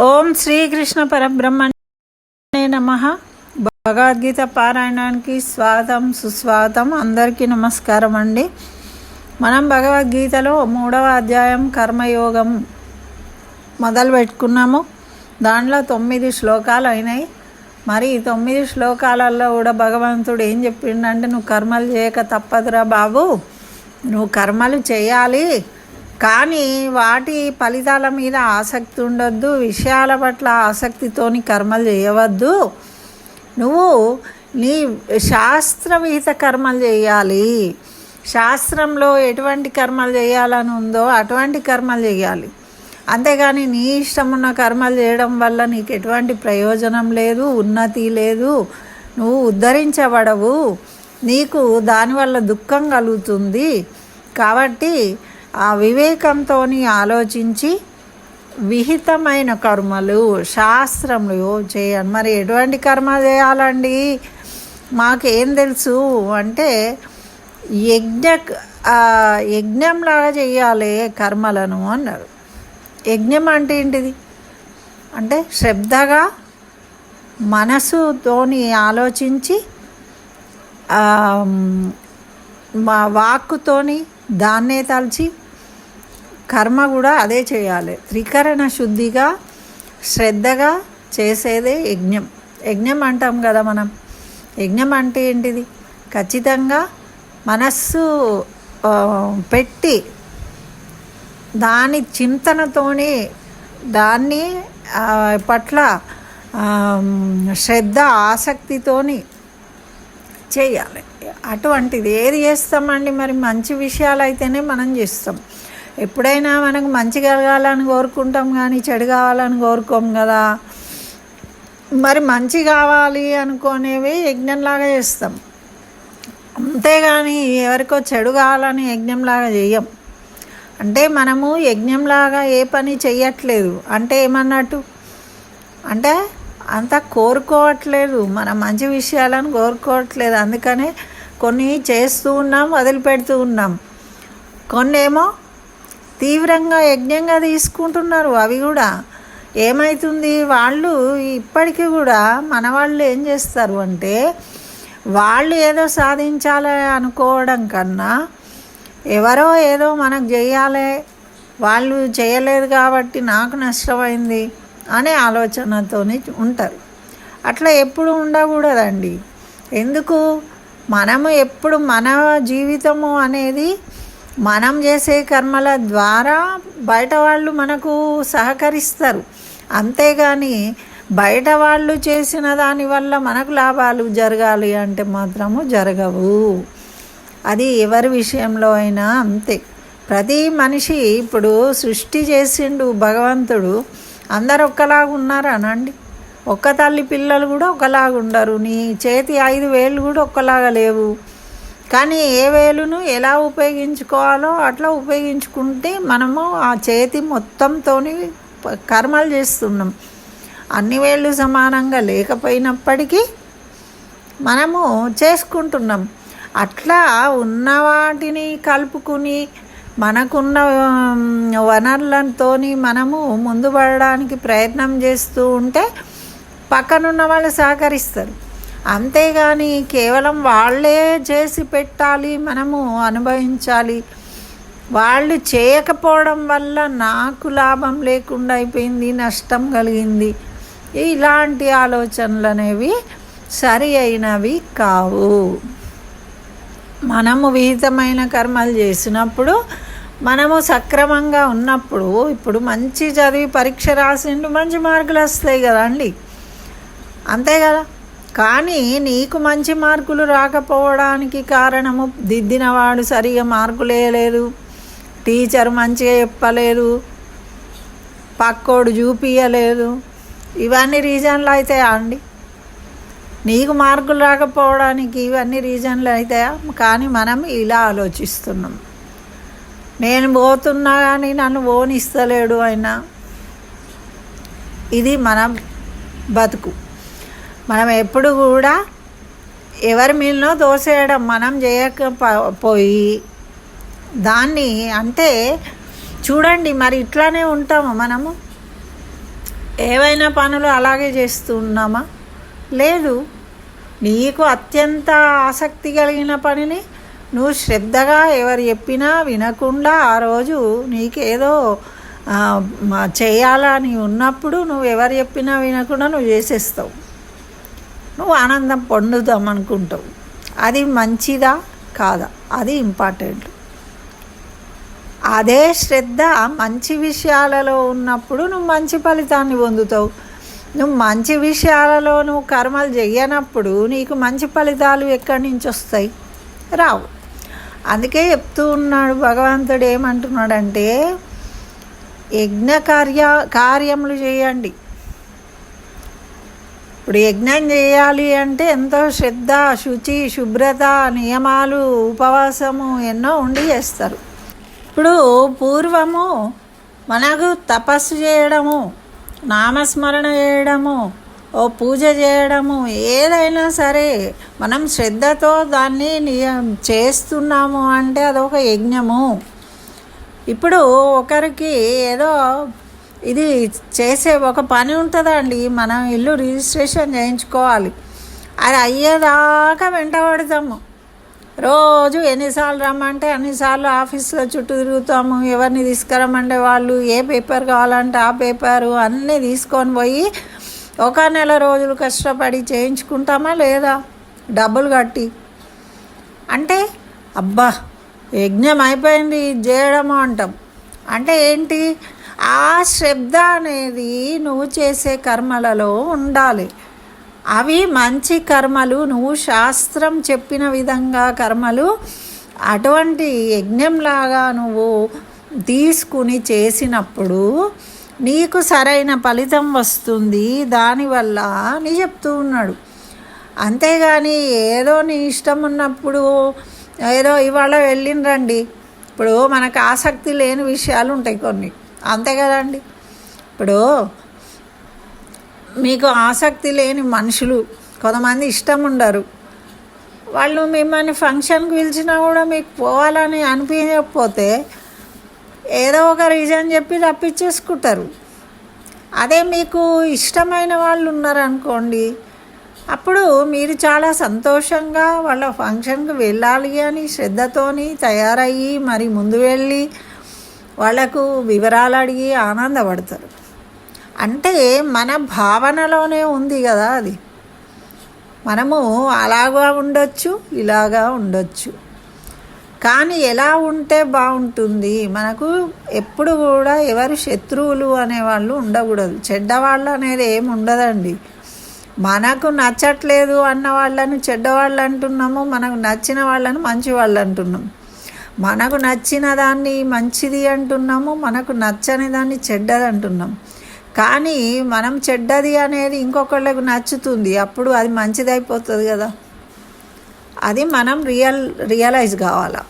ఓం శ్రీకృష్ణ పరబ్రహ్మణే నమ. భగవద్గీత పారాయణానికి స్వాగతం సుస్వాగతం. అందరికీ నమస్కారం అండి. మనం భగవద్గీతలో మూడవ అధ్యాయం కర్మయోగం మొదలు పెట్టుకున్నాము దాంట్లో తొమ్మిది శ్లోకాలు అయినాయి. మరి ఈ తొమ్మిది శ్లోకాలలో కూడా భగవంతుడు ఏం చెప్పిండంటే నువ్వు కర్మలు చేయక తప్పదురా బాబు. నువ్వు కర్మలు చేయాలి. కానీ వాటి ఫలితాల మీద ఆసక్తి ఉండొద్దు విషయాల పట్ల ఆసక్తితోని కర్మలు చేయవద్దు. నువ్వు నీ శాస్త్రవిహిత కర్మలు చేయాలి. శాస్త్రంలో ఎటువంటి కర్మలు చేయాలని ఉందో అటువంటి కర్మలు చేయాలి. అంతేగాని నీ ఇష్టం ఉన్న కర్మలు చేయడం వల్ల నీకు ఎటువంటి ప్రయోజనం లేదు ఉన్నతి లేదు. నువ్వు ఉద్ధరించబడవు. నీకు దానివల్ల దుఃఖం కలుగుతుంది. కాబట్టి ఆ వివేకంతో ఆలోచించి విహితమైన కర్మలు శాస్త్రములు చేయండి మరి ఎటువంటి కర్మ చేయాలండి? మాకేం తెలుసు అంటే యజ్ఞ యజ్ఞంలాగా చేయాలి కర్మలను అన్నారు. యజ్ఞం అంటే ఏంటిది? అంటే శ్రద్ధగా మనసుతోని ఆలోచించి మా వాక్కుతోని దాన్నే తలిచి కర్మ కూడా అదే చేయాలి. త్రికరణ శుద్ధిగా శ్రద్ధగా చేసేదే యజ్ఞం. యజ్ఞం అంటాం కదా మనం. యజ్ఞం అంటే ఏంటిది? ఖచ్చితంగా మనస్సు పెట్టి దాని చింతనతోనే దాన్ని పట్ల శ్రద్ధ ఆసక్తితోని చేయాలి. అటువంటిది. ఏది చేస్తామండి మరి? మంచి విషయాలు అయితేనే మనం చేస్తాం. ఎప్పుడైనా మనకు మంచి కలగాలని కోరుకుంటాం కానీ చెడు కావాలని కోరుకోం కదా. మరి మంచి కావాలి అనుకునేవి యజ్ఞంలాగా చేస్తాం. అంతేగాని ఎవరికో చెడు కావాలని యజ్ఞంలాగా చేయం. అంటే మనము యజ్ఞంలాగా ఏ పని చెయ్యట్లేదు. అంటే ఏమన్నట్టు? అంటే అంత కోరుకోవట్లేదు. మనం మంచి విషయాలను కోరుకోవట్లేదు. అందుకనే కొన్ని చేస్తూ ఉన్నాం వదిలిపెడుతూ ఉన్నాం. కొన్ని ఏమో తీవ్రంగా యజ్ఞంగా తీసుకుంటున్నారు అవి కూడా. ఏమవుతుంది వాళ్ళు ఇప్పటికీ కూడా మన వాళ్ళు ఏం చేస్తారు అంటే వాళ్ళు ఏదో సాధించాలి అనుకోవడం కన్నా ఎవరో ఏదో మనకు చేయాలి వాళ్ళు చేయలేదు కాబట్టి నాకు నష్టమైంది అనే ఆలోచనతోని ఉంటారు. అట్లా ఎప్పుడు ఉండకూడదండి. ఎందుకు? మనము ఎప్పుడు మన జీవితము అనేది మనం చేసే కర్మల ద్వారా బయట వాళ్ళు మనకు సహకరిస్తారు. అంతేగాని బయట వాళ్ళు చేసిన దానివల్ల మనకు లాభాలు జరగాలి అంటే మాత్రము జరగవు. అది ఎవరి విషయంలో అయినా అంతే. ప్రతి మనిషి ఇప్పుడు సృష్టి చేసిండు భగవంతుడు అందరు ఒక్కలాగా ఉన్నారు అనండి ఒక్క తల్లి పిల్లలు కూడా ఒకలాగా ఉండరు నీ చేతి ఐదు వేలు కూడా ఒక్కలాగా లేవు. కానీ ఏ వేలును ఎలా ఉపయోగించుకోవాలో అట్లా ఉపయోగించుకుంటే మనము ఆ చేతి మొత్తంతో కర్మలు చేస్తున్నాం. అన్ని వేళ్ళు సమానంగా లేకపోయినప్పటికీ మనము చేసుకుంటున్నాం. అట్లా ఉన్న వాటిని కలుపుకుని మనకున్న వనరులతో మనము ముందు పడడానికి ప్రయత్నం చేస్తూ ఉంటే పక్కనున్న వాళ్ళు సహకరిస్తారు. అంతేగాని కేవలం వాళ్ళే చేసి పెట్టాలి మనము అనుభవించాలి. వాళ్ళు చేయకపోవడం వల్ల నాకు లాభం లేకుండా అయిపోయింది నష్టం కలిగింది. ఇలాంటి ఆలోచనలు అనేవి సరి అయినవి కావు. మనము విహితమైన కర్మలు చేసినప్పుడు మనము సక్రమంగా ఉన్నప్పుడు ఇప్పుడు మంచి చదివి పరీక్ష రాసిండు మంచి మార్కులు వస్తాయి కదా అండి అంతే కదా కానీ నీకు మంచి మార్కులు రాకపోవడానికి కారణము దిద్దినవాడు సరిగా మార్కులు వేయలేదు టీచర్ మంచిగా చెప్పలేదు. పక్కోడు చూపించలేదు ఇవన్నీ రీజన్లు అవుతాయా అండి? నీకు మార్కులు రాకపోవడానికి ఇవన్నీ రీజన్లు అవుతాయా కానీ మనం ఇలా ఆలోచిస్తున్నాం. నేను పోతున్నా కానీ నన్ను ఓనిస్తలేడు అయినా. ఇది మన బతుకు. మనం ఎప్పుడు కూడా ఎవరి మీదనో దోసేయడం మనం చేయకపోయి దాన్ని అంటే చూడండి మరి ఇట్లానే ఉంటాము మనము? ఏవైనా పనులు అలాగే చేస్తున్నామా? లేదు. నీకు అత్యంత ఆసక్తి కలిగిన పనిని నువ్వు శ్రద్ధగా ఎవరు చెప్పినా వినకుండా ఆ రోజు నీకేదో చేయాలని ఉన్నప్పుడు నువ్వు ఎవరు చెప్పినా వినకుండా నువ్వు చేసేస్తావు. నువ్వు ఆనందం పొందుదాం అనుకుంటావు. అది మంచిదా కాదా? అది ఇంపార్టెంట్. అదే శ్రద్ధ మంచి విషయాలలో ఉన్నప్పుడు నువ్వు మంచి ఫలితాన్ని పొందుతావు. నువ్వు మంచి విషయాలలో నువ్వు కర్మలు చెయ్యనప్పుడు నీకు మంచి ఫలితాలు ఎక్కడి నుంచి వస్తాయి? రావు. అందుకే చెప్తూ ఉన్నాడు భగవంతుడు ఏమంటున్నాడంటే యజ్ఞ కార్య కార్యములు చేయండి. ఇప్పుడు యజ్ఞం చేయాలి అంటే ఎంతో శ్రద్ధ శుచి శుభ్రత నియమాలు ఉపవాసము ఎన్నో ఉండి చేస్తారు. ఇప్పుడు పూర్వము మనకు తపస్సు చేయడము నామస్మరణ చేయడము ఓ పూజ చేయడము ఏదైనా సరే మనం శ్రద్ధతో దాన్ని చేస్తున్నాము అంటే అదొక యజ్ఞము. ఇప్పుడు ఒకరికి ఏదో ఇది చేసే ఒక పని ఉంటుందండి. మనం ఇల్లు రిజిస్ట్రేషన్ చేయించుకోవాలి. అది అయ్యేదాకా వెంటబడతాము రోజు ఎన్నిసార్లు రమ్మంటే అన్నిసార్లు ఆఫీస్లో చుట్టూ తిరుగుతాము. ఎవరిని తీసుకురమ్మంటే వాళ్ళు ఏ పేపర్ కావాలంటే ఆ పేపరు అన్నీ తీసుకొని పోయి ఒక నెల రోజులు కష్టపడి చేయించుకుంటామా లేదా? డబ్బులు కట్టి. అంటే అబ్బా యజ్ఞం అయిపోయింది ఇది చేయడము అంటాం. అంటే ఏంటి? ఆ శ్రద్ధ అనేది నువ్వు చేసే కర్మలలో ఉండాలి. అవి మంచి కర్మలు నువ్వు శాస్త్రం చెప్పిన విధంగా కర్మలు అటువంటి యజ్ఞంలాగా నువ్వు తీసుకుని చేసినప్పుడు నీకు సరైన ఫలితం వస్తుంది. దానివల్ల అని చెప్తూ ఉన్నాడు. అంతేగాని ఏదో నీ ఇష్టం ఉన్నప్పుడు ఏదో ఇవాళ వెళ్ళిండ్రండి. ఇప్పుడు మనకు ఆసక్తి లేని విషయాలు ఉంటాయి కొన్ని. అంతే కదండి. ఇప్పుడు మీకు ఆసక్తి లేని మనుషులు కొంతమంది ఇష్టం ఉండరు. వాళ్ళు మిమ్మల్ని ఫంక్షన్కి పిలిచినా కూడా మీకు పోవాలని అనిపించకపోతే ఏదో ఒక రీజన్ చెప్పి తప్పించేసుకుంటారు. అదే మీకు ఇష్టమైన వాళ్ళు ఉన్నారనుకోండి అప్పుడు మీరు చాలా సంతోషంగా వాళ్ళ ఫంక్షన్కి వెళ్ళాలి అని శ్రద్ధతోని తయారయ్యి మరి ముందు వెళ్ళి వాళ్ళకు వివరాలు అడిగి ఆనందపడతారు. అంటే మన భావనలోనే ఉంది కదా అది. మనము అలాగా ఉండొచ్చు ఇలాగా ఉండొచ్చు. కానీ ఎలా ఉంటే బాగుంటుంది? మనకు ఎప్పుడు కూడా ఎవరు శత్రువులు అనేవాళ్ళు ఉండకూడదు. చెడ్డవాళ్ళు అనేది ఏమి ఉండదండి. మనకు నచ్చట్లేదు అన్న వాళ్ళని చెడ్డవాళ్ళు అంటున్నాము మనకు నచ్చిన వాళ్ళని మంచి వాళ్ళు అంటున్నాం మనకు నచ్చిన దాన్ని మంచిది అంటున్నాము మనకు నచ్చని దాన్ని చెడ్డది అంటున్నాం కానీ మనం చెడ్డది అనేది ఇంకొకళ్ళకు నచ్చుతుంది అప్పుడు అది మంచిది అయిపోతుంది కదా. అది మనం రియల్ రియలైజ్ కావాలా.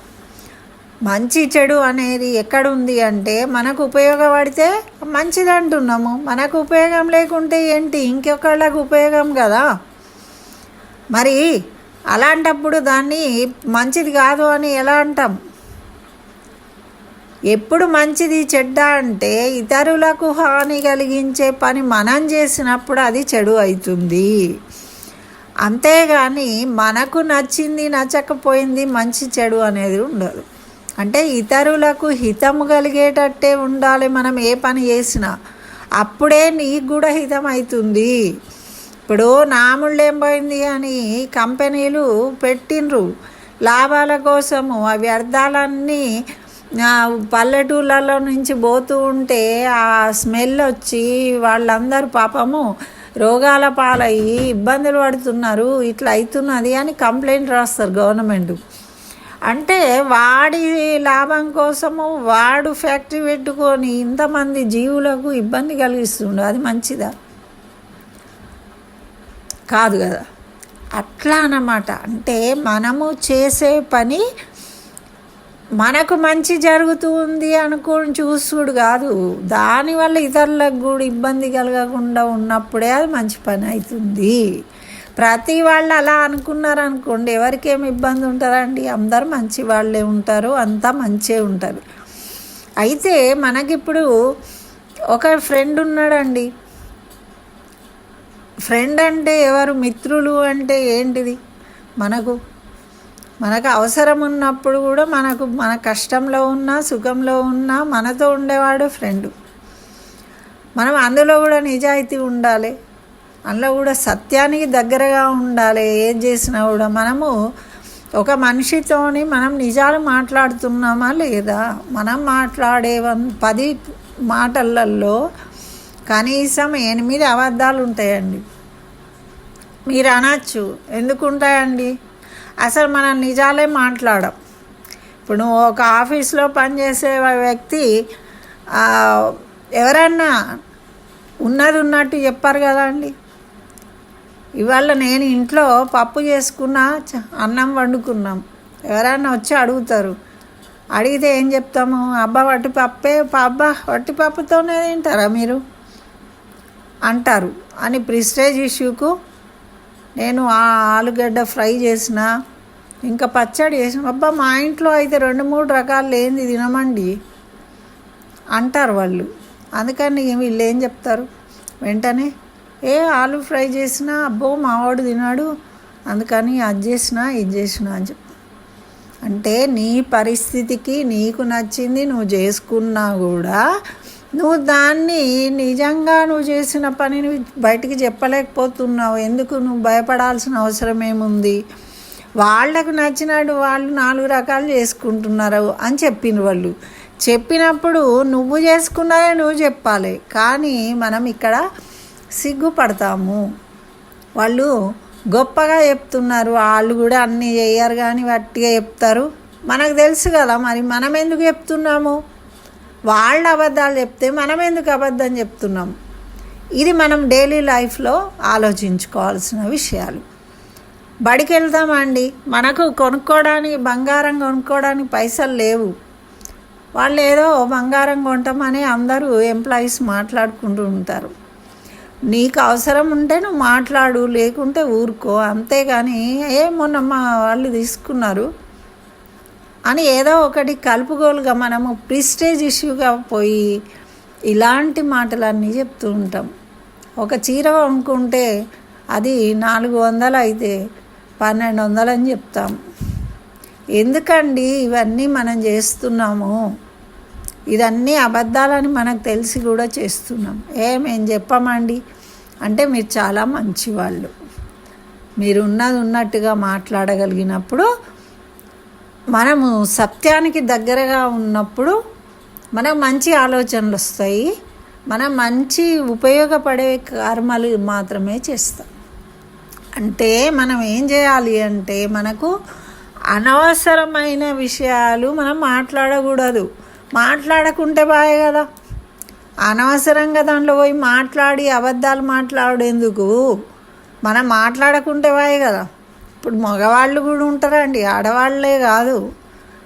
మంచి చెడు అనేది ఎక్కడుంది అంటే మనకు ఉపయోగపడితే మంచిది అంటున్నాము. మనకు ఉపయోగం లేకుంటే ఏంటి? ఇంకొకళ్ళకు ఉపయోగం కదా. మరి అలాంటప్పుడు దాన్ని మంచిది కాదు అని ఎలా అంటాం? ఎప్పుడు మంచిది చెడ్డ అంటే ఇతరులకు హాని కలిగించే పని మనం చేసినప్పుడు అది చెడు అవుతుంది. అంతేగాని మనకు నచ్చింది నచ్చకపోయింది మంచి చెడు అనేది ఉండదు. అంటే ఇతరులకు హితము కలిగేటట్టే ఉండాలి మనం ఏ పని చేసినా. అప్పుడే నీకు కూడా హితం అవుతుంది. ఇప్పుడు నాముళ్ళు ఏం పోయింది అని కంపెనీలు పెట్టిండ్రు. లాభాల కోసము అవి వ్యర్థాలన్నీ పల్లెటూళ్ళలో నుంచి పోతూ ఉంటే ఆ స్మెల్ వచ్చి వాళ్ళందరూ పాపము రోగాల పాలయ్యి ఇబ్బందులు పడుతున్నారు ఇట్లా అవుతున్నది అని కంప్లైంట్ రాస్తారు గవర్నమెంట్. అంటే వాడి లాభం కోసము వాడు ఫ్యాక్టరీ పెట్టుకొని ఇంతమంది జీవులకు ఇబ్బంది కలిగిస్తుండు అది మంచిదా? కాదు కదా. అట్లా అన్నమాట. అంటే మనము చేసే పని మనకు మంచి జరుగుతుంది అనుకుని చూసుడు కాదు. దానివల్ల ఇతరులకు కూడా ఇబ్బంది కలగకుండా ఉన్నప్పుడే అది మంచి పని అవుతుంది. ప్రతి వాళ్ళు అలా అనుకున్నారు అనుకోండి ఎవరికేమి ఇబ్బంది ఉంటుందండి? అందరు మంచి వాళ్ళే ఉంటారు అంతా మంచే ఉంటారు అయితే మనకిప్పుడు ఒక ఫ్రెండ్ ఉన్నాడండి. ఫ్రెండ్ అంటే ఎవరు? మిత్రులు అంటే ఏంటిది? మనకు మనకు అవసరం ఉన్నప్పుడు కూడా మనకు మన కష్టంలో ఉన్నా సుఖంలో ఉన్నా మనతో ఉండేవాడు ఫ్రెండ్ మనం అందులో కూడా నిజాయితీ ఉండాలి. అందులో కూడా సత్యానికి దగ్గరగా ఉండాలి. ఏం చేసినా కూడా మనము ఒక మనిషితోని మనం నిజాలు మాట్లాడుతున్నామా లేదా? మనం మాట్లాడే పది మాటలలో కనీసం ఎనిమిది అబద్ధాలు ఉంటాయండి. మీరు అనొచ్చు. ఎందుకు ఉంటాయండి? అసలు మనం నిజాలే మాట్లాడం. ఇప్పుడు నువ్వు ఒక ఆఫీస్లో పనిచేసే వ్యక్తి ఎవరన్నా ఉన్నది ఉన్నట్టు చెప్పారు కదా అండి? ఇవాళ నేను ఇంట్లో పప్పు చేసుకున్నా అన్నం వండుకున్నాం. ఎవరైనా వచ్చి అడుగుతారు. అడిగితే ఏం చెప్తాము? అబ్బా వట్టి పప్పే అబ్బా వట్టి పప్పుతోనే తింటారా మీరు? అంటారు. అని ప్రిస్టేజ్ ఇష్యూకు నేను ఆ ఆలుగడ్డ ఫ్రై చేసిన ఇంకా పచ్చడి చేసిన. అబ్బా మా ఇంట్లో అయితే రెండు మూడు రకాలు లేనిది తినమండి అంటారు వాళ్ళు. అందుకని వీళ్ళు ఏం చెప్తారు? వెంటనే ఏ ఆలు ఫ్రై చేసినా అబ్బో మావాడు తినాడు. అందుకని అది చేసినా ఇది చేసినా అని చెప్పి. అంటే నీ పరిస్థితికి నీకు నచ్చింది నువ్వు చేసుకున్నా కూడా నువ్వు దాన్ని నిజంగా నువ్వు చేసిన పనిని బయటికి చెప్పలేకపోతున్నావు. ఎందుకు నువ్వు భయపడాల్సిన అవసరం ఏముంది? వాళ్ళకు నచ్చినట్టు వాళ్ళు నాలుగు రకాలు చేసుకుంటున్నారు అని చెప్పిండ్రు వాళ్ళు. చెప్పినప్పుడు నువ్వు చేసుకున్నావే నువ్వు చెప్పాలి. కానీ మనం ఇక్కడ సిగ్గుపడతాము. వాళ్ళు గొప్పగా చెప్తున్నారు. వాళ్ళు కూడా అన్నీ చేయరు కానీ వట్టిగా చెప్తారు. మనకు తెలుసు కదా మరి మనం ఎందుకు చెప్తున్నాము? వాళ్ళ అబద్ధాలు చెప్తే మనం ఎందుకు అబద్ధం చెప్తున్నాం? ఇది మనం డైలీ లైఫ్లో ఆలోచించుకోవాల్సిన విషయాలు. బడికి వెళ్తామండి మనకు కొనుక్కోవడానికి బంగారం కొనుక్కోవడానికి పైసలు లేవు. వాళ్ళు ఏదో బంగారం కొంటామని అందరూ ఎంప్లాయీస్ మాట్లాడుకుంటూ ఉంటారు. నీకు అవసరం ఉంటే నువ్వు మాట్లాడు లేకుంటే ఊరుకో. అంతేగాని ఏ మొన్న మా వాళ్ళు తీసుకున్నారు. అని ఏదో ఒకటి కలుపుగోలుగా మనము ప్రిస్టేజ్ ఇష్యూగా పోయి ఇలాంటి మాటలన్నీ చెప్తూ ఉంటాం. ఒక చీర అనుకుంటే అది నాలుగు వందలు అయితే పన్నెండు వందలు అని చెప్తాం. ఎందుకండి ఇవన్నీ మనం చేస్తున్నాము? ఇదన్నీ అబద్ధాలని మనకు తెలిసి కూడా చేస్తున్నాం. ఏ చెప్పమండి? అంటే మీరు చాలా మంచివాళ్ళు. మీరు ఉన్నది ఉన్నట్టుగా మాట్లాడగలిగినప్పుడు మనము సత్యానికి దగ్గరగా ఉన్నప్పుడు మనకు మంచి ఆలోచనలు వస్తాయి. మనం మంచి ఉపయోగపడే కర్మలు మాత్రమే చేస్తాం. అంటే మనం ఏం చేయాలి అంటే మనకు అనవసరమైన విషయాలు మనం మాట్లాడకూడదు. మాట్లాడకుంటే బాయే కదా. అనవసరంగా దాంట్లో పోయి మాట్లాడి అబద్ధాలు మాట్లాడేందుకు? మనం మాట్లాడకుంటే బాయే కదా. ఇప్పుడు మగవాళ్ళు కూడా ఉంటారండి ఆడవాళ్ళే కాదు.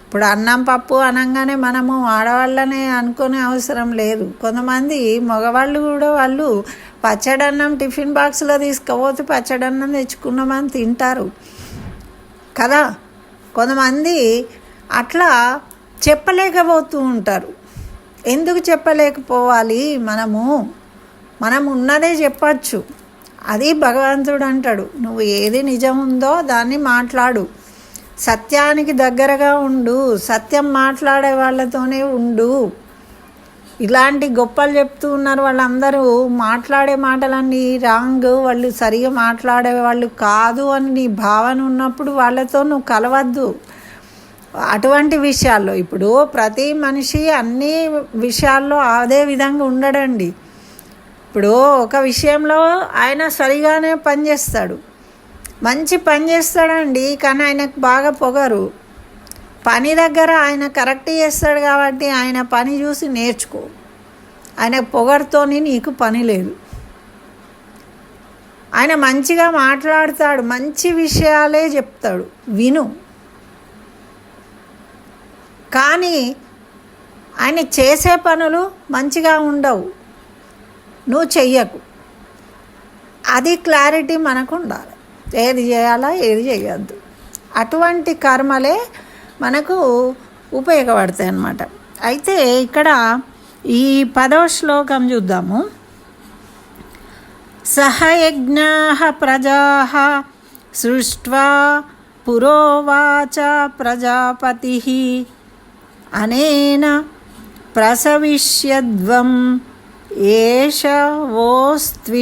ఇప్పుడు అన్నం పప్పు అనగానే మనము ఆడవాళ్ళనే అనుకునే అవసరం లేదు. కొంతమంది మగవాళ్ళు కూడా వాళ్ళు పచ్చడన్నం టిఫిన్ బాక్స్లో తీసుకుపోతే పచ్చడన్నం తెచ్చుకున్నామని తింటారు. కదా? కొంతమంది అట్లా చెప్పలేకపోతూ ఉంటారు. ఎందుకు చెప్పలేకపోవాలి మనము? మనం ఉన్నదే చెప్పచ్చు. అది భగవంతుడు అంటాడు నువ్వు ఏది నిజం ఉందో దాన్ని మాట్లాడు. సత్యానికి దగ్గరగా ఉండు. సత్యం మాట్లాడే వాళ్ళతోనే ఉండు. ఇలాంటి గొప్పలు చెప్తూ ఉన్నారు వాళ్ళందరూ. మాట్లాడే మాటలన్నీ రాంగ్. వాళ్ళు సరిగా మాట్లాడే వాళ్ళు కాదు అని నీ భావన ఉన్నప్పుడు వాళ్ళతో నువ్వు కలవద్దు. అటువంటి విషయాల్లో ఇప్పుడు ప్రతి మనిషి అన్ని విషయాల్లో అదే విధంగా ఉండడండి. ఇప్పుడు ఒక విషయంలో ఆయన సరిగానే పనిచేస్తాడు మంచి పని చేస్తాడండి కానీ ఆయనకు బాగా పొగరు. పని దగ్గర ఆయన కరెక్ట్ చేస్తాడు కాబట్టి ఆయన పని చూసి నేర్చుకో. ఆయన పొగరుతోని నీకు పని లేదు. ఆయన మంచిగా మాట్లాడతాడు మంచి విషయాలే చెప్తాడు విను. కానీ ఆయన చేసే పనులు మంచిగా ఉండవు. నువ్వు చెయ్యకు. అది క్లారిటీ మనకు ఉండాలి ఏది చేయాలా ఏది చేయొద్దు అటువంటి కర్మలే మనకు ఉపయోగపడతాయి అన్నమాట. అయితే ఇక్కడ ఈ పదవ శ్లోకం చూద్దాము. సహయజ్ఞ ప్రజా సృష్ట్వా పురోవాచ ప్రజాపతి. అనేన ప్రసవిష్యద్వం ఏష ఓస్త్విష్టకామదుక్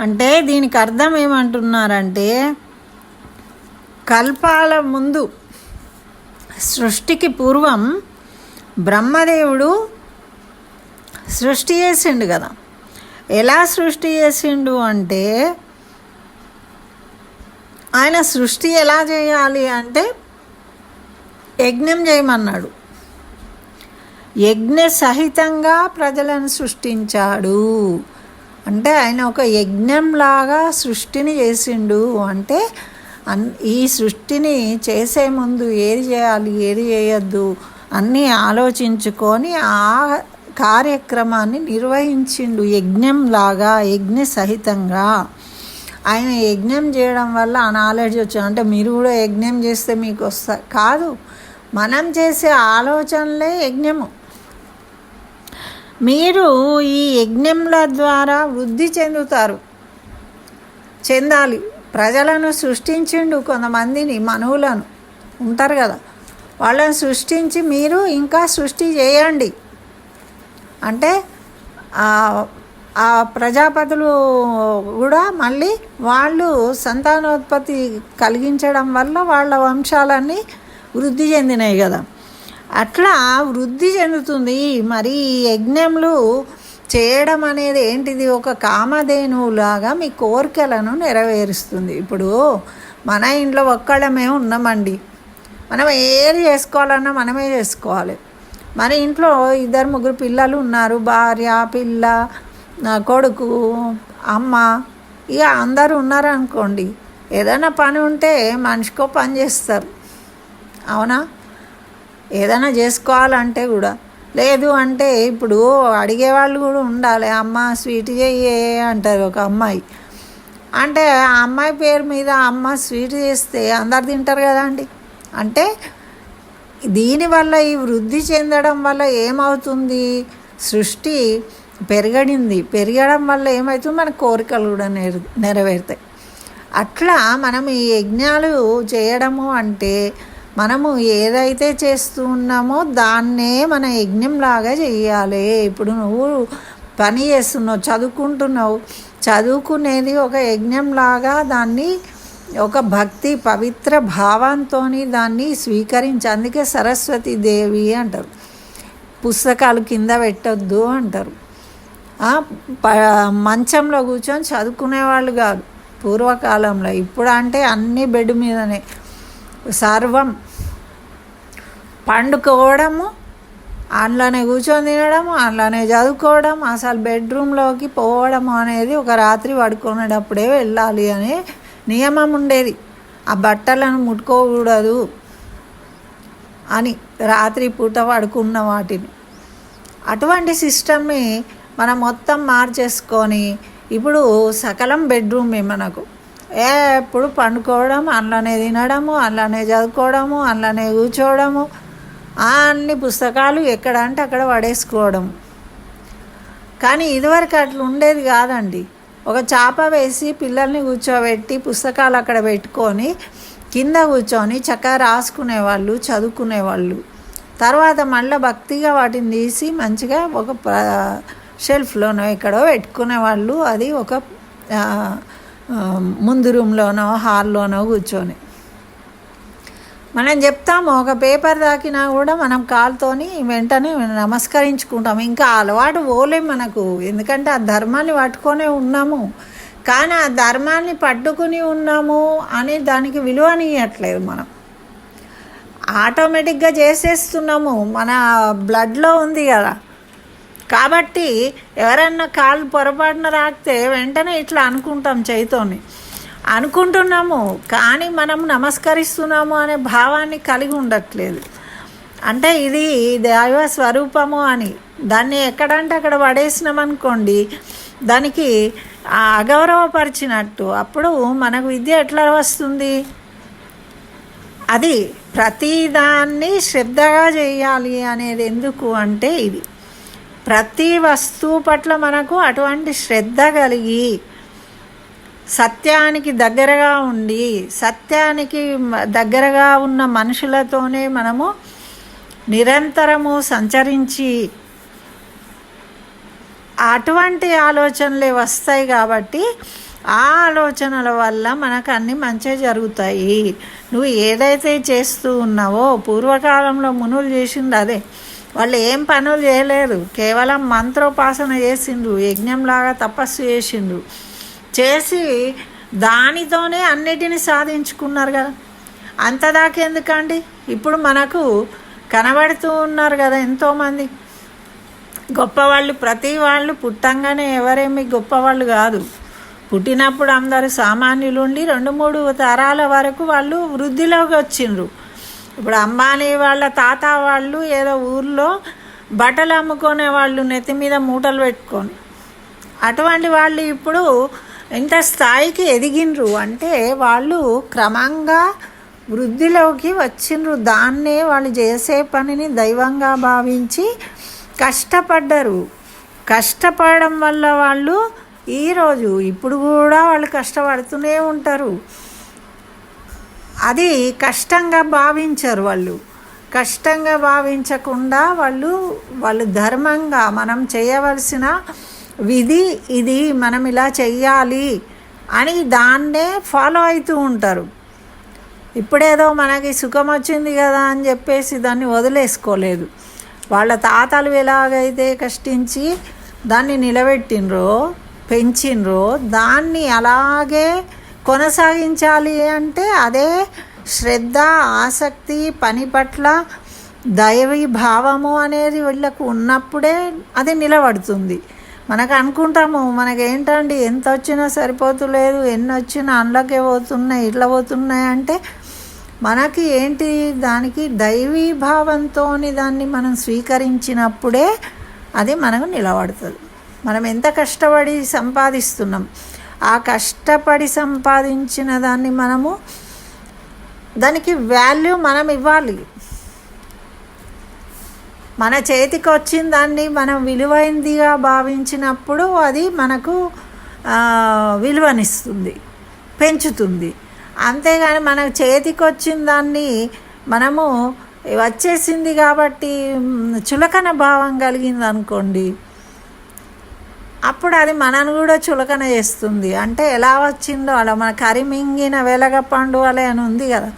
అంటే దీనికి అర్థం ఏమంటున్నారంటే కల్పాల ముందు సృష్టికి పూర్వం బ్రహ్మదేవుడు సృష్టి చేసిండు కదా. ఎలా సృష్టి చేసిండు అంటే ఆయన సృష్టి ఎలా చేయాలి అంటే యజ్ఞం చేయమన్నాడు. యజ్ఞ సహితంగా ప్రజలను సృష్టించాడు. అంటే ఆయన ఒక యజ్ఞంలాగా సృష్టిని చేసిండు. అంటే అన్ ఈ సృష్టిని చేసే ముందు ఏది చేయాలి ఏది చేయొద్దు అన్నీ ఆలోచించుకొని ఆ కార్యక్రమాన్ని నిర్వహించిండు యజ్ఞంలాగా యజ్ఞ సహితంగా ఆయన యజ్ఞం చేయడం వల్ల ఆ నాలెడ్జ్ వచ్చింది అంటే మీరు కూడా యజ్ఞం చేస్తే మీకు వస్తా కాదు. మనం చేసే ఆలోచనలే యజ్ఞము. మీరు ఈ యజ్ఞంల ద్వారా వృద్ధి చెందుతారు. చెందాలి. ప్రజలను సృష్టించిండు కొంతమందిని మనువులను. ఉంటారు కదా? వాళ్ళని సృష్టించి మీరు ఇంకా సృష్టి చేయండి. అంటే ఆ ప్రజాపతులు కూడా మళ్ళీ వాళ్ళు సంతానోత్పత్తి కలిగించడం వల్ల వాళ్ళ వంశాలన్నీ వృద్ధి చెందినాయి కదా? అట్లా వృద్ధి చెందుతుంది. మరి ఈ యజ్ఞములు చేయడం అనేది ఏంటిది? ఒక కామధేనువులాగా మీ కోరికలను నెరవేరుస్తుంది. ఇప్పుడు మన ఇంట్లో ఒక్కళ్ళమే ఉన్నామండి. మనం ఏది చేసుకోవాలన్నా మనమే చేసుకోవాలి. మన ఇంట్లో ఇద్దరు ముగ్గురు పిల్లలు ఉన్నారు. భార్య పిల్ల కొడుకు అమ్మ. ఇక అందరూ ఉన్నారనుకోండి. ఏదైనా పని ఉంటే మనిషికో పని చేస్తారు. అవునా? ఏదైనా చేసుకోవాలంటే కూడా. లేదు అంటే ఇప్పుడు అడిగేవాళ్ళు కూడా ఉండాలి. అమ్మ స్వీట్ చెయ్యే అంటారు ఒక అమ్మాయి. అంటే ఆ అమ్మాయి పేరు మీద అమ్మ స్వీట్ చేస్తే అందరు తింటారు కదా అండి. అంటే దీనివల్ల ఈ వృద్ధి చెందడం వల్ల ఏమవుతుంది? సృష్టి పెరగడింది పెరగడం వల్ల ఏమవుతుంది? మన కోరికలు కూడా నెర నెరవేరుతాయి. అట్లా మనం ఈ యజ్ఞాలు చేయడము అంటే మనము ఏదైతే చేస్తూ ఉన్నామో దాన్నే మన యజ్ఞంలాగా చేయాలి ఇప్పుడు నువ్వు పని చేస్తున్నావు చదువుకుంటున్నావు. చదువుకునేది ఒక యజ్ఞంలాగా దాన్ని ఒక భక్తి పవిత్ర భావంతో దాన్ని స్వీకరించి అందుకే సరస్వతి దేవి అంటారు. పుస్తకాలు కింద పెట్టొద్దు అంటారు. మంచంలో కూర్చొని చదువుకునేవాళ్ళు కాదు. పూర్వకాలంలో ఇప్పుడు అంటే అన్నీ బెడ్ మీదనే. సర్వం పండుకోవడము అందులోనే కూర్చొని తినడము అందులోనే చదువుకోవడం అసలు బెడ్రూమ్లోకి పోవడం అనేది ఒక రాత్రి పడుకునేటప్పుడే వెళ్ళాలి అనే నియమం ఉండేది. ఆ బట్టలను ముట్టుకోకూడదు అని రాత్రి పూట పడుకున్న వాటిని. అటువంటి సిస్టమ్ని మనం మొత్తం మార్చేసుకొని ఇప్పుడు సకలం బెడ్రూమే మనకు. ఎప్పుడు పండుకోవడం అందులోనే తినడము అందులోనే చదువుకోవడము అందులోనే కూర్చోవడము అన్ని పుస్తకాలు ఎక్కడ అంటే అక్కడ పడేసుకోవడం కానీ ఇదివరకు అట్లా ఉండేది కాదండి. ఒక చాప వేసి పిల్లల్ని కూర్చోబెట్టి పుస్తకాలు అక్కడ పెట్టుకొని కింద కూర్చొని చక్కగా రాసుకునేవాళ్ళు చదువుకునేవాళ్ళు. తర్వాత మళ్ళీ భక్తిగా వాటిని తీసి మంచిగా ఒక షెల్ఫ్లోనో ఎక్కడో పెట్టుకునేవాళ్ళు. అది ఒక ముందు రూమ్లోనో హాల్లోనో కూర్చొని. మనం చెప్తాము ఒక పేపర్ తాకినా కూడా మనం కాలుతోని వెంటనే నమస్కరించుకుంటాం ఇంకా అలవాటు పోలేం మనకు. ఎందుకంటే ఆ ధర్మాన్ని పట్టుకొనే ఉన్నాము. కానీ ఆ ధర్మాన్ని పట్టుకుని ఉన్నాము అని దానికి విలువనియట్లేదు మనం. ఆటోమేటిక్గా చేసేస్తున్నాము. మన బ్లడ్లో ఉంది కదా. కాబట్టి ఎవరన్నా కాలు పొరపాటున రాకితే వెంటనే ఇట్లా అనుకుంటాం చేయితోని అనుకుంటున్నాము కానీ మనం నమస్కరిస్తున్నాము అనే భావాన్ని కలిగి ఉండట్లేదు. అంటే ఇది దైవ స్వరూపము అని. దాన్ని ఎక్కడంటే అక్కడ పడేసినాం అనుకోండి దానికి అగౌరవపరిచినట్టు. అప్పుడు మనకు విద్య ఎట్లా వస్తుంది? అది ప్రతిదాన్ని శ్రద్ధగా చేయాలి అనేది ఎందుకు అంటే ఇది. ప్రతి వస్తువు పట్ల మనకు అటువంటి శ్రద్ధ కలిగి సత్యానికి దగ్గరగా ఉండి సత్యానికి దగ్గరగా ఉన్న మనుషులతోనే మనము నిరంతరము సంచరించి అటువంటి ఆలోచనలే వస్తాయి కాబట్టి ఆ ఆలోచనల వల్ల మనకు అన్ని మంచిగా జరుగుతాయి. నువ్వు ఏదైతే చేస్తూ ఉన్నావో పూర్వకాలంలో మునులు చేసింది అదే. వాళ్ళు ఏం పనులు చేయలేరు. కేవలం మంత్రోపాసన చేసిండ్రు. యజ్ఞంలాగా తపస్సు చేసిండ్రు. చేసి దానితోనే అన్నిటిని సాధించుకున్నారు కదా. అంతదాకెందుకండి ఇప్పుడు మనకు కనబడుతూ ఉన్నారు కదా ఎంతోమంది. గొప్పవాళ్ళు ప్రతి వాళ్ళు పుట్టంగానే ఎవరేమి గొప్పవాళ్ళు కాదు. పుట్టినప్పుడు అందరు సామాన్యులు ఉండి రెండు మూడు తరాల వరకు వాళ్ళు వృద్ధిలోకి వచ్చిండ్రు. ఇప్పుడు అంబానీ వాళ్ళ తాత వాళ్ళు ఏదో ఊర్లో బట్టలు అమ్ముకునే వాళ్ళు నెత్తి మీద మూటలు పెట్టుకొని. అటువంటి వాళ్ళు ఇప్పుడు ఇంత స్థాయికి ఎదిగినరు అంటే వాళ్ళు క్రమంగా వృద్ధిలోకి వచ్చిండ్రు. దాన్నే వాళ్ళు చేసే పనిని దైవంగా భావించి కష్టపడ్డరు. కష్టపడడం వల్ల వాళ్ళు ఈరోజు ఇప్పుడు కూడా వాళ్ళు కష్టపడుతూనే ఉంటారు. అది కష్టంగా భావించరు వాళ్ళు. కష్టంగా భావించకుండా వాళ్ళు వాళ్ళు ధర్మంగా మనం చేయవలసిన విధి ఇది మనం ఇలా చెయ్యాలి అని దాన్నే ఫాలో అవుతూ ఉంటారు. ఇప్పుడేదో మనకి సుఖం వచ్చింది కదా అని చెప్పేసి దాన్ని వదిలేసుకోలేదు. వాళ్ళ తాతలు ఎలాగైతే కష్టించి దాన్ని నిలబెట్టినరో పెంచినరో దాన్ని అలాగే కొనసాగించాలి అంటే అదే శ్రద్ధ ఆసక్తి పని పట్ల దైవీ భావము అనేది వీళ్ళకు ఉన్నప్పుడే అది నిలబడుతుంది. మనకు అనుకుంటాము మనకేంటండి ఎంత వచ్చినా సరిపోతులేదు ఎన్ని వచ్చినా అందులోకే పోతున్నాయి ఇట్లా పోతున్నాయి అంటే మనకి ఏంటి దానికి దైవీ భావంతో దాన్ని మనం స్వీకరించినప్పుడే అది మనకు నిలబడుతుంది. మనం ఎంత కష్టపడి సంపాదిస్తున్నాం ఆ కష్టపడి సంపాదించిన దాన్ని మనము దానికి వాల్యూ మనం ఇవ్వాలి. మన చేతికి వచ్చిన దాన్ని మనం విలువైందిగా భావించినప్పుడు అది మనకు విలువనిస్తుంది పెంచుతుంది. అంతేగాని మన చేతికి వచ్చిన దాన్ని మనము వచ్చేసింది కాబట్టి చులకన భావం కలిగింది అనుకోండి అప్పుడు అది మనను కూడా చులకన చేస్తుంది. అంటే ఎలా వచ్చిందో అలా మన కరిమింగిన వెలగ పండు అలే అని ఉంది కదా.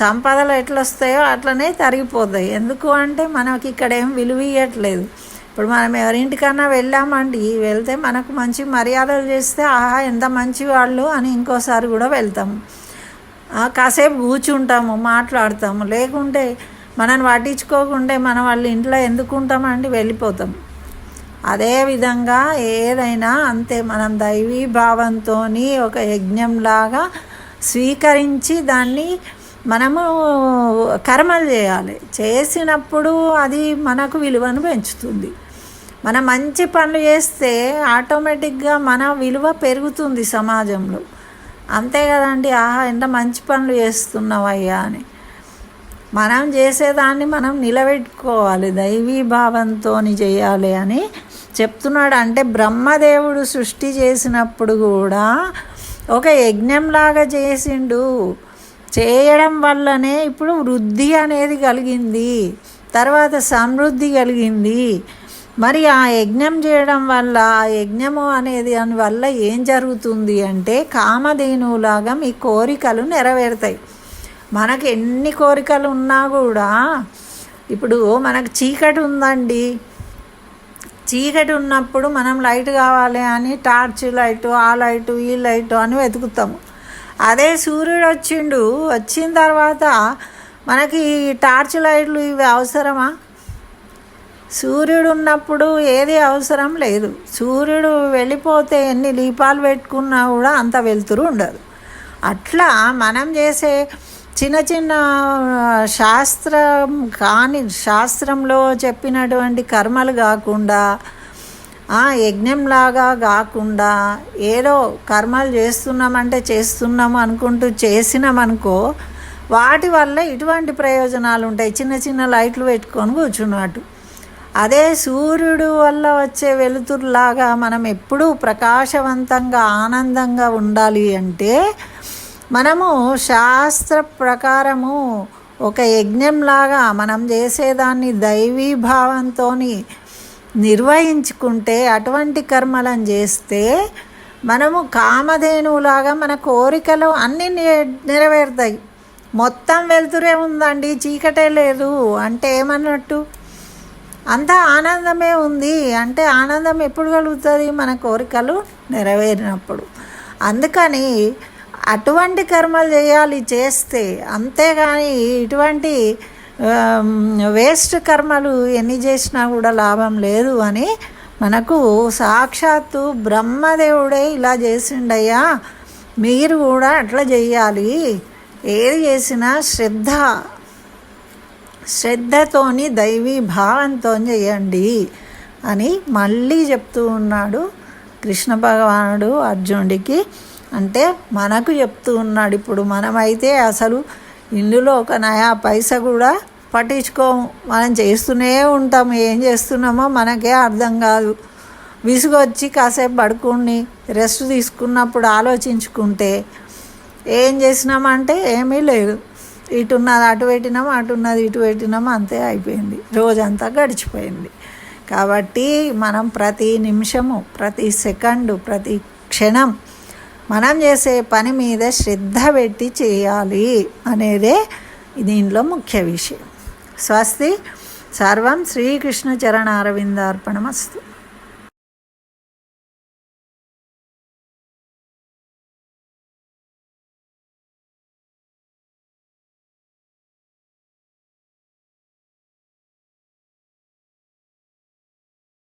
సంపదలు ఎట్లొస్తాయో అట్లనే తరిగిపోతాయి. ఎందుకు అంటే మనకి ఇక్కడ ఏం విలువ ఇవ్వట్లేదు ఇప్పుడు మనం ఎవరింటికన్నా వెళ్ళామండి వెళ్తే మనకు మంచి మర్యాదలు చేస్తే ఆహా ఎంత మంచి వాళ్ళు అని ఇంకోసారి కూడా వెళ్తాము. కాసేపు కూర్చుంటాము మాట్లాడతాము. లేకుంటే మనని పట్టించుకోకుంటే మనం వాళ్ళ ఇంట్లో ఎందుకుంటామండి వెళ్ళిపోతాం అదేవిధంగా ఏదైనా అంతే మనం దైవీ భావంతో ఒక యజ్ఞంలాగా స్వీకరించి దాన్ని మనము కర్మలు చేయాలి. చేసినప్పుడు అది మనకు విలువను పెంచుతుంది. మనం మంచి పనులు చేస్తే ఆటోమేటిక్గా మన విలువ పెరుగుతుంది సమాజంలో. అంతే కదండి ఆహా ఎంత మంచి పనులు చేస్తున్నావయ్యా అని. మనం చేసేదాన్ని మనం నిలబెట్టుకోవాలి దైవీ భావంతో చేయాలి అని చెప్తున్నాడు అంటే బ్రహ్మదేవుడు సృష్టి చేసినప్పుడు కూడా ఒక యజ్ఞంలాగా చేసిండు. చేయడం వల్లనే ఇప్పుడు వృద్ధి అనేది కలిగింది. తర్వాత సమృద్ధి కలిగింది. మరి ఆ యజ్ఞం చేయడం వల్ల ఆ యజ్ఞము అనేది దాని వల్ల ఏం జరుగుతుంది అంటే కామధేనువులాగా మీ కోరికలు నెరవేరుతాయి. మనకు ఎన్ని కోరికలు ఉన్నా కూడా ఇప్పుడు మనకు చీకటి ఉందండి. చీకటి ఉన్నప్పుడు మనం లైట్ కావాలి అని టార్చ్ లైటు ఆ లైటు ఈ లైటు అని వెతుకుతాము. అదే సూర్యుడు వచ్చిండు. వచ్చిన తర్వాత మనకి ఈ టార్చ్ లైట్లు ఇవి అవసరమా? సూర్యుడు ఉన్నప్పుడు ఏది అవసరం లేదు. సూర్యుడు వెళ్ళిపోతే ఎన్ని దీపాలు పెట్టుకున్నా కూడా అంత వెలుతురు ఉండదు. అట్లా మనం చేసే చిన్న చిన్న శాస్త్రం కాని శాస్త్రంలో చెప్పినటువంటి కర్మలు కాకుండా ఆ, యజ్ఞంలాగా కాకుండా ఏదో కర్మలు చేస్తున్నామంటే చేస్తున్నాము అనుకుంటూ చేసినామనుకో వాటి వల్ల ఇటువంటి ప్రయోజనాలు ఉంటాయి. చిన్న చిన్న లైట్లు పెట్టుకొని కూర్చున్నట్టు అదే సూర్యుడు వల్ల వచ్చే వెలుతురులాగా మనం ఎప్పుడూ ప్రకాశవంతంగా ఆనందంగా ఉండాలి అంటే మనము శాస్త్ర ప్రకారము ఒక యజ్ఞంలాగా మనం చేసేదాన్ని దైవీ భావంతో నిర్వహించుకుంటే అటువంటి కర్మలను చేస్తే మనము కామధేనువులాగా మన కోరికలు అన్నీ నెరవేరుతాయి. మొత్తం వెలుతురే ఉందండి చీకటే లేదు అంటే ఏమన్నట్టు? అంతా ఆనందమే ఉంది అంటే ఆనందం ఎప్పుడు కలుగుతుంది? మన కోరికలు నెరవేరినప్పుడు. అందుకని అటువంటి కర్మలు చేయాలి చేస్తే. అంతేగాని ఇటువంటి వేస్ట్ కర్మలు ఎన్ని చేసినా కూడా లాభం లేదు అని మనకు సాక్షాత్తు బ్రహ్మదేవుడే ఇలా చేసిండయ్యా. మీరు కూడా అట్లా చేయాలి ఏది చేసినా శ్రద్ధ శ్రద్ధతోని దైవీ భావంతో చేయండి అని మళ్ళీ చెప్తూ ఉన్నాడు కృష్ణ భగవానుడు అర్జునుడికి. అంటే మనకు చెప్తూ ఉన్నాడు ఇప్పుడు. మనమైతే అసలు ఇందులో ఒక నయా పైస కూడా పట్టించుకోము మనం చేస్తూనే ఉంటాం. ఏం చేస్తున్నామో మనకే అర్థం కాదు. విసుగొచ్చి కాసేపు పడుకుని రెస్ట్ తీసుకున్నప్పుడు ఆలోచించుకుంటే ఏం చేసినామంటే ఏమీ లేదు. ఇటున్నది అటు పెట్టినాం అటున్నది ఇటు పెట్టినాం అంతే అయిపోయింది. రోజంతా గడిచిపోయింది. కాబట్టి మనం ప్రతి నిమిషము ప్రతి సెకండు ప్రతి క్షణం మనం చేసే పని మీద శ్రద్ధ పెట్టి చేయాలి అనేదే దీనిలో ముఖ్య విషయం. స్వస్తి. సర్వం శ్రీకృష్ణ చరణారవిందార్పణమస్తు